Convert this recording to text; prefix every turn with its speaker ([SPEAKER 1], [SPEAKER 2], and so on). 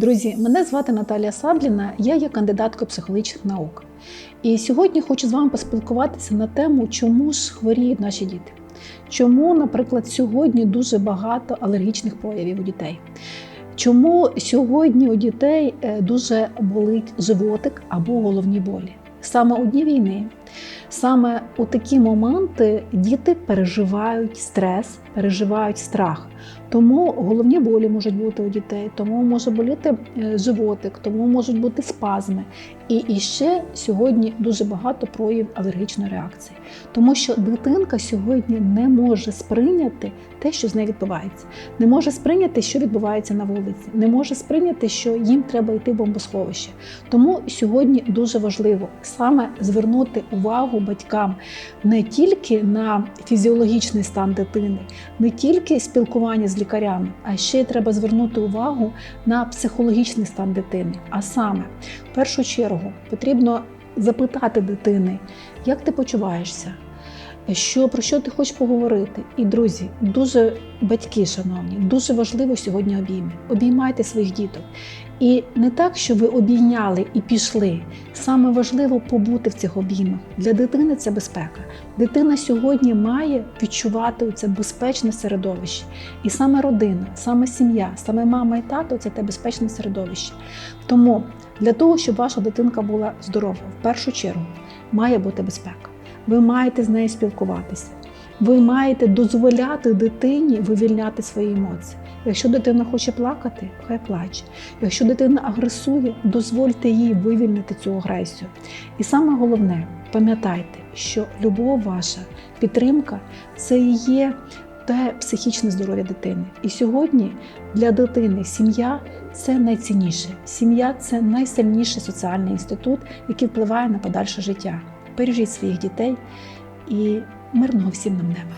[SPEAKER 1] Друзі, мене звати Наталія Сабліна, я є кандидаткою психологічних наук. І сьогодні хочу з вами поспілкуватися на тему, чому ж хворіють наші діти. Чому, наприклад, сьогодні дуже багато алергічних проявів у дітей? Чому сьогодні у дітей е, дуже болить животик або головні болі? Саме у дні війни, саме у такі моменти діти переживають стрес, переживають страх. Тому головні болі можуть бути у дітей, тому може боліти е, животик, тому можуть бути спазми. І, ще сьогодні дуже багато проявів алергічної реакції, тому що дитинка сьогодні не може сприйняти те, що з нею відбувається, не може сприйняти, що відбувається на вулиці, не може сприйняти, що їм треба йти в бомбосховище. Тому сьогодні дуже важливо саме звернути увагу батькам не тільки на фізіологічний стан дитини, не тільки спілкування з лікарями, а ще й треба звернути увагу на психологічний стан дитини. А саме, в першу чергу, потрібно запитати дитини, як ти почуваєшся, що про що ти хочеш поговорити. І друзі, дуже батьки, шановні, дуже важливо сьогодні обійми. Обіймайте своїх діток. І не так, що ви обійняли і пішли. Саме важливо побути в цих обіймах. Для дитини це безпека. Дитина сьогодні має відчувати це безпечне середовище. І саме родина, саме сім'я, саме мама і тато це те безпечне середовище. Тому для того, щоб ваша дитинка була здорова, в першу чергу має бути безпека. Ви маєте з нею спілкуватися. Ви маєте дозволяти дитині вивільняти свої емоції. Якщо дитина хоче плакати, хай плаче. Якщо дитина агресує, дозвольте їй вивільнити цю агресію. І саме головне, пам'ятайте, що любов ваша, підтримка це і є те психічне здоров'я дитини. І сьогодні для дитини сім'я це найцінніше. Сім'я це найсильніший соціальний інститут, який впливає на подальше життя. Бережіть своїх дітей і мирного всім нам неба.